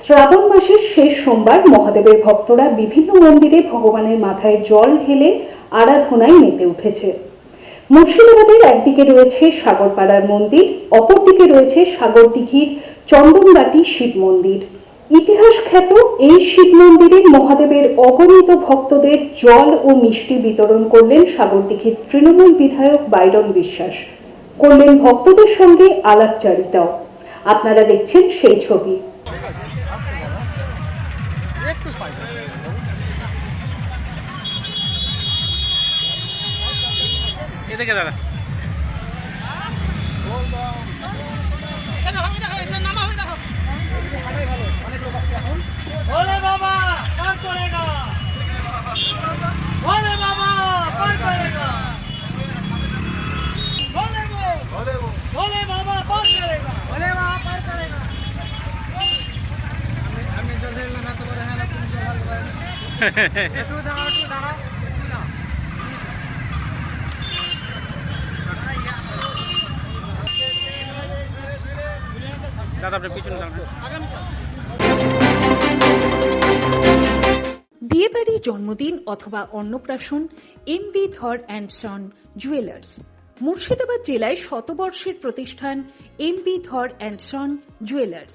শ্রাবণ মাসের শেষ সোমবার মহাদেবের ভক্তরা বিভিন্ন মন্দিরে ভগবানের মাথায় জল ঢেলে আরাধনায় মেতে উঠেছে। মুর্শিদাবাদের একদিকে রয়েছে সাগরপাড়ার মন্দির, অপরদিকে রয়েছে সাগরদিঘির চন্দনবাটি শিব মন্দির। ইতিহাস খ্যাত এই শিব মন্দিরে মহাদেবের অগণিত ভক্তদের জল ও মিষ্টি বিতরণ করলেন সাগরদিঘির তৃণমূল বিধায়ক বাইরন বিশ্বাস। করলেন ভক্তদের সঙ্গে আলাপচারিতাও। আপনারা দেখছেন সেই ছবি। একটু সাইড এদিকে দাদা ওরে বাবা পার করে না ওরে বাবা পার করে দাদা বিয়েবাড়ি, জন্মদিন অথবা অন্নপ্রাশন M B Dhar and son, jewellers. Murshidabad জেলায় শতবর্ষের প্রতিষ্ঠান M B Dhar and son, jewellers.